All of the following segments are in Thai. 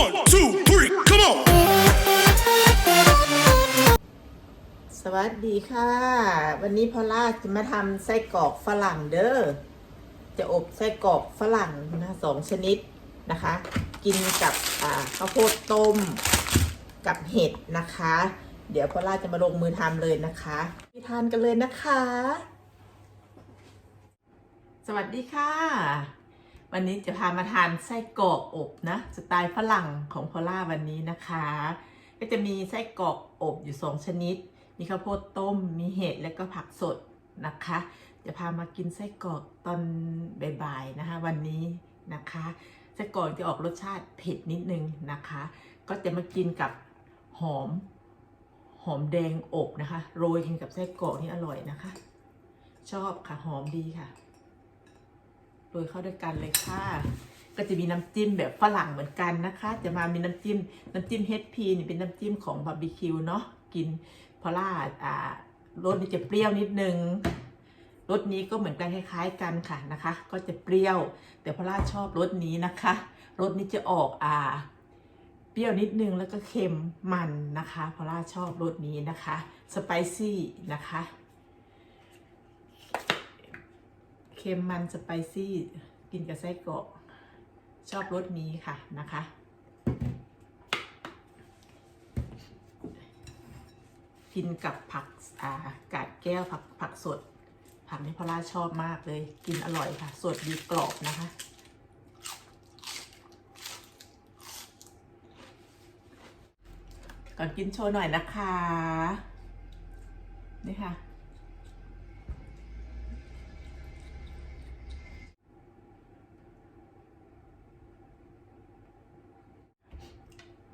One, two, three, come on! สวัสดีค่ะ วันนี้พอล่าจะมาทำไส้กรอกฝรั่งเด้อ จะอบไส้กรอกฝรั่งนะสองชนิดนะคะ กินกับข้าวโพดต้มกับเห็ดนะคะ เดี๋ยวพอล่าจะมาลงมือทำเลยนะคะไปทานกันเลยนะคะ สวัสดีค่ะ วันนี้จะพามาทานไส้กรอกอบนะสไตล์ฝรั่งของพอล่าวันนี้นะคะ ก็จะมีไส้กรอกอบอยู่สองชนิด มีข้าวโพดต้ม มีเห็ดและก็ผักสดนะคะ จะพามากินไส้กรอกตอนบ่ายๆนะคะ วันนี้นะคะไส้กรอกจะออกรสชาติเผ็ดนิดนึงนะคะ ก็จะมากินกับหอมหอมแดงอบนะคะ โรยกินกับไส้กรอกนี่อร่อยนะคะ ชอบค่ะหอมดีค่ะ โรยเข้าด้วยกันเลยค่ะ ก็จะมีน้ำจิ้มแบบฝรั่งเหมือนกันนะคะ จะมามีน้ำจิ้ม น้ำจิ้ม HP นี่เป็นน้ำจิ้มของบาร์บีคิวเนาะกินพอล่าอ่ารสนี่จะเปรี้ยวนิดนึงรสนี้ก็เหมือนกันคล้าย ๆ กันค่ะนะคะ ก็จะเปรี้ยว แต่พอล่าชอบรสนี้นะคะรสนี้จะออกอ่า เปรี้ยวนิดนึงแล้วก็เค็มมันนะคะพอล่าชอบรสนี้นะคะสไปซี่นะคะ เค็มมันสไปซี่ กินกับไส้กรอกชอบรสนี้ค่ะนะคะ กินกับผักอ่ากาดแก้วผักผักสด ผักนี่พอล่าชอบมากเลย กินอร่อยค่ะ สดดีกรอบนะคะก่อนกินโชว์หน่อยนะคะ นี่ค่ะ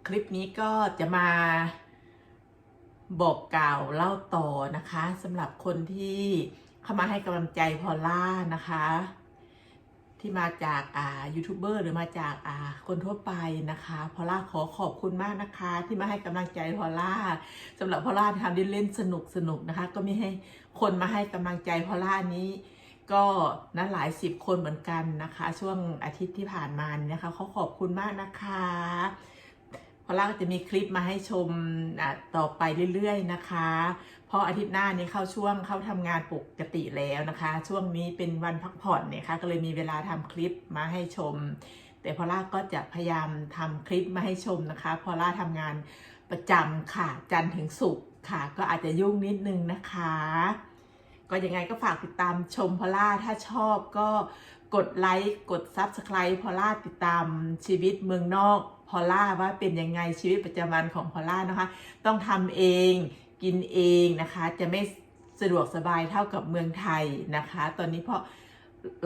คลิปนี้ก็จะมาบอกกล่าวเล่าต่อนะคะสำหรับคนที่เข้ามาให้กำลังใจพอลล่านะคะ ที่มาจากอ่ายูทูบเบอร์หรือมาจากอ่าคนทั่วไปนะคะพอลล่าขอขอบคุณมากนะคะ ที่มาให้กำลังใจพอลล่าสำหรับพอลล่าทำเล่นๆสนุกสนุกนะคะ ก็มีให้คนมาให้กำลังใจพอลล่านี้ก็นะหลายสิบคนเหมือนกันนะคะ ช่วงอาทิตย์ที่ผ่านมานี่นะคะเขาขอบคุณมากนะคะ พอล่าก็จะมีคลิปมาให้ชมต่อไปเรื่อยๆนะคะ เพราะอาทิตย์หน้านี้เข้าช่วงเข้าทำงานปกติแล้วนะคะ ช่วงนี้เป็นวันพักผ่อนเนี่ยค่ะก็เลยมีเวลาทำคลิปมาให้ชม แต่พอล่าก็จะพยายามทำคลิปมาให้ชมนะคะ พอล่าทำงานประจำค่ะ จันทร์ถึงศุกร์ค่ะ ก็อาจจะยุ่งนิดนึงนะคะ ก็ยังไงก็ฝากติดตามชมพอล่าถ้าชอบก็กดไลค์กด Subscribe พอล่าติดตามชีวิตเมืองนอก พอล่าว่าเป็นยังไงชีวิตประจำวันของพอล่านะคะ ต้องทำเองกินเองนะคะ จะไม่สะดวกสบายเท่ากับเมืองไทยนะคะ ตอนนี้เพราะ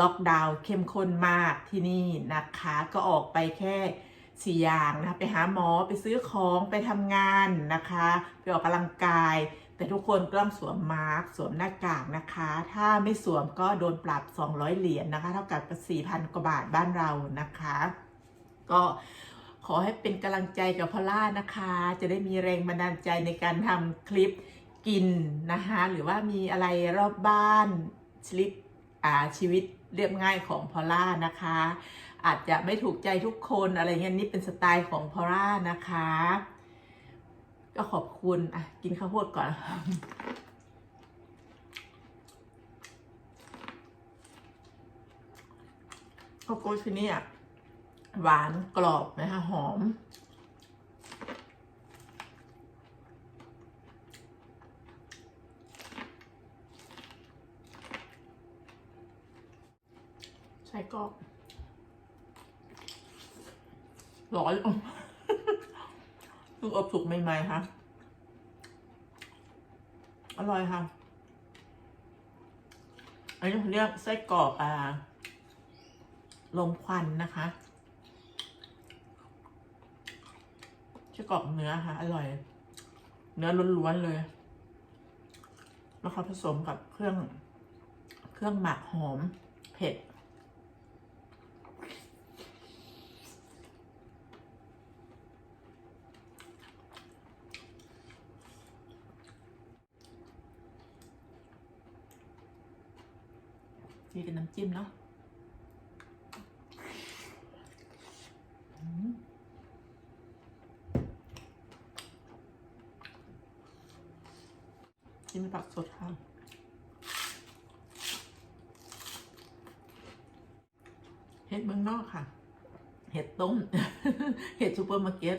ล็อกดาวน์เข้มข้นมากที่นี่นะคะ ก็ออกไปแค่สี่อย่างนะคะไปหาหมอไปซื้อของไปทำงานนะคะ ไปออกกำลังกาย แต่ทุกคนก็ต้องสวมมาสก์สวมหน้ากากนะคะ ถ้าไม่สวมก็โดนปรับ 200 เหรียญนะคะ เท่ากับ 4,000 กว่าบาทบ้านเรานะคะ ก็ อให้เป็นกำลังใจกับพอลล่านะคะ จะได้มีแรงบันดาลใจในการทำคลิปกินนะคะหรือว่ามีอะไรรอบบ้านชีวิตอ่าชีวิตเรียบง่ายของพอลล่านะคะ อาจจะไม่ถูกใจทุกคนอะไรเงี้ยนี่เป็นสไตล์ของพอลล่านะคะ ก็ขอบคุณอะกินข้าวโพดก่อนข้าวโพดที่นี่อะ หวานกรอบนะคะหอม ใช่ก็ร้อนเพิ่งอบสุกใหม่ๆค่ะ อร่อยค่ะ อันนี้เขาเรียกไส้กรอกอ่าลมควันนะคะ ส้กรอกเนื้อค่ะ อร่อย เนื้อล้วนๆเลยแล้วเขาผสมกับเครื่อง เครื่องหมักหอม เผ็ด นี่เป็นน้ำจิ้มเนาะ กินผักสดค่ะเห็ดเมืองนอกค่ะ เห็ดต้ม เห็ดซูเปอร์มาร์เก็ต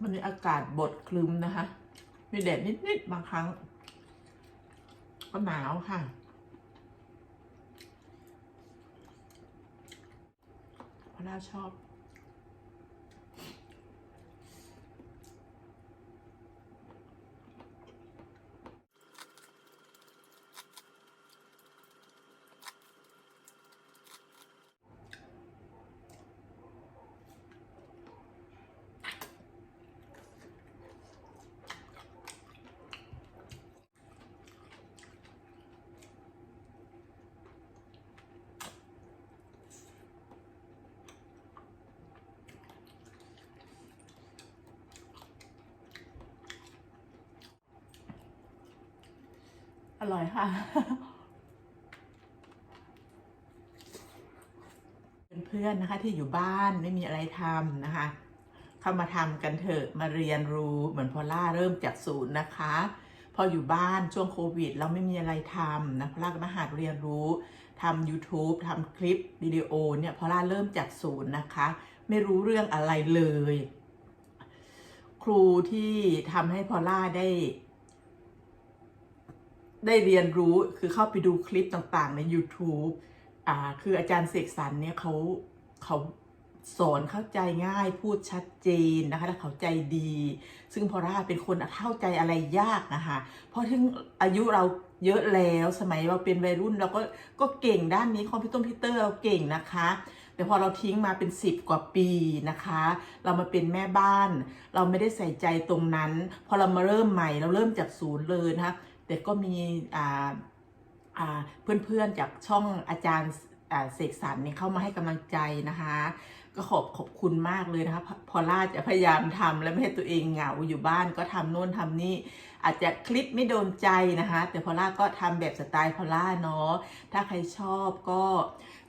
วันนี้อากาศบดคลึมนะคะ มีแดดนิด ๆ บางครั้ง ก็หนาวค่ะ เพราะน่าชอบ อร่อยค่ะ เพื่อนๆนะคะที่อยู่บ้านไม่มีอะไรทำนะคะ เข้ามาทำกันเถอะมาเรียนรู้เหมือนพอล่าเริ่มจากศูนย์นะคะ พออยู่บ้านช่วงโควิด เราไม่มีอะไรทำนะพอล่าก็มาหัดเรียนรู้ทำ YouTube ทำคลิปวิดีโอเนี่ยพอล่าเริ่มจากศูนย์นะคะ ไม่รู้เรื่องอะไรเลย ครูที่ทำให้พอล่าได้ ได้เรียนรู้คือเข้าไปดูคลิปต่างๆ ใน YouTube อ่าคืออาจารย์เสกสรรเนี่ยเขาเขาสอนเข้าใจง่ายพูดชัดเจนนะคะและเข้าใจดี ซึ่งพอร่าเป็นคนเข้าใจอะไรยากนะคะเพราะถึงอายุเราเยอะแล้วสมัยเราเป็นวัยรุ่นเราก็ก็เก่งด้านนี้คอมพิวเตอร์พิเตอร์เราเก่งนะคะ แต่พอเราทิ้งมาเป็น 10 กว่าปีนะคะ เรามาเป็นแม่บ้าน เราไม่ได้ใส่ใจตรงนั้น พอเรามาเริ่มใหม่เราเริ่มจากศูนย์เลยนะคะ แต่ก็มีอ่าอ่าเพื่อนๆจากช่องอาจารย์เสกสรรเนี่ยเข้ามาให้กำลังใจนะคะ ก็ขอบขอบคุณมากเลยนะคะพอล่าจะพยายามทำและไม่ให้ตัวเองเหงาอยู่บ้านก็ทำโน่นทำนี่อาจจะคลิปไม่โดนใจนะคะ แต่พอล่าก็ทำแบบสไตล์พอล่าเนาะถ้าใครชอบก็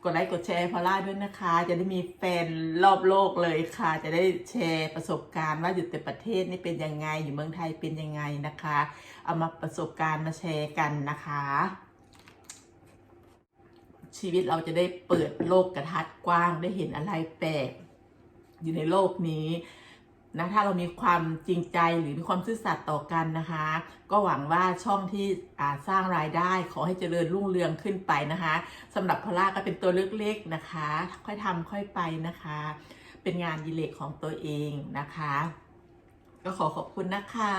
กดไลค์กดแชร์พอล่าด้วยนะคะ จะได้มีแฟนรอบโลกเลยค่ะ จะได้แชร์ประสบการณ์ว่าอยู่แต่ประเทศนี่เป็นยังไง อยู่เมืองไทยเป็นยังไงนะคะ เอามาประสบการณ์มาแชร์กันนะคะ ชีวิตเราจะได้เปิดโลกกระทัดกว้างได้เห็นอะไรแปลกอยู่ในโลกนี้ นะถ้าเรามีความจริงใจหรือมีความซื่อสัตย์ต่อกันนะคะ ก็หวังว่าช่องที่สร้างรายได้ขอให้เจริญรุ่งเรืองขึ้นไปนะคะสำหรับพอล่าก็เป็นตัวเล็กๆนะคะ ค่อยทำค่อยไปนะคะ เป็นงานอดีเลกของตัวเองนะคะ ก็ขอขอบคุณนะคะ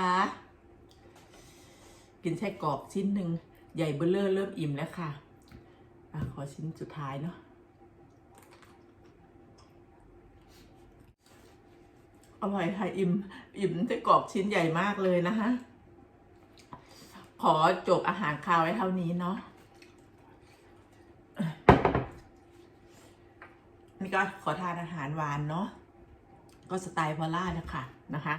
กินไส้กรอกชิ้นหนึ่งใหญ่เบลเลอร์เริ่มอิ่มแล้วค่ะอะขอชิ้นสุดท้ายเนาะ อร่อยค่ะอิ่มอิ่มไส้กรอกชิ้นใหญ่มากเลยนะคะขอจบอาหารคาวไว้เท่านี้เนาะนี่ก็ขอทานอาหารหวานเนาะก็สไตล์พอล่านะคะนะคะ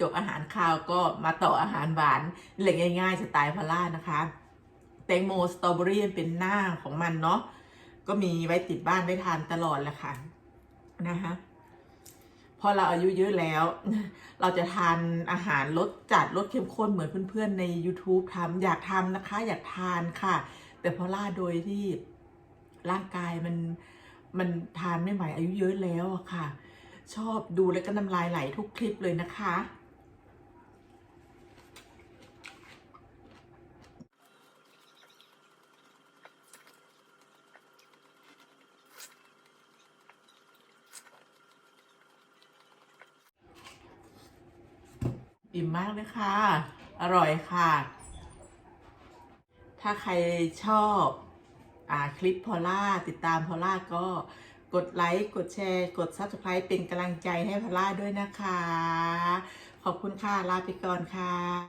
จบอาหารคาวก็มาต่ออาหารหวานเล็กง่ายๆสไตล์พาร่านะคะแตงโมสตรอเบอรี่เป็นหน้าของมันเนาะ ก็มีไว้ติดบ้านไว้ทานตลอดแหละค่ะนะคะพอเราอายุเยอะแล้ว เราจะทานอาหารรสจัดรสเข้มข้นเหมือนเพื่อนๆใน YouTube ทำอยากทำนะคะ อยากทานค่ะ แต่พอล่าโดยที่ร่างกายมันมันทานไม่ไหวอายุเยอะแล้วอะค่ะ ชอบดูแล้วก็น้ำลายไหลทุกคลิปเลยนะคะ อิ่มมากเลยค่ะ อร่อยค่ะ ถ้าใครชอบอคลิปพอล่าติดตามพอล่าก็กดไลค์ กดแชร์ กด Subscribe เป็นกำลังใจให้พอล่าด้วยนะคะ ขอบคุณค่ะ ลาไปก่อนค่ะ